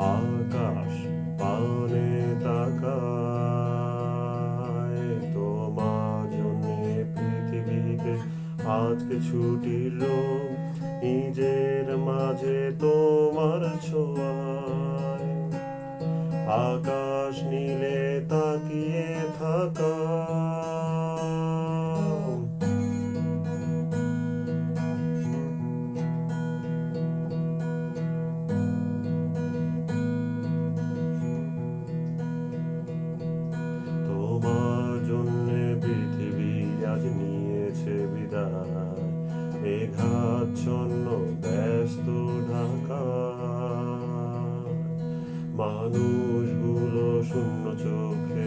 আকাশ পানে তাকায়, তোমার জন্যে পৃথিবীতে আজকে ছুটির রোগ নিজের মাঝে তোমার ছোঁয়ায়। আকাশ নীলে তাকিয়ে থাকা মেঘাচ্ছন্ন ব্যস্ত ঢাকা মানুষগুলো শূন্য চোখে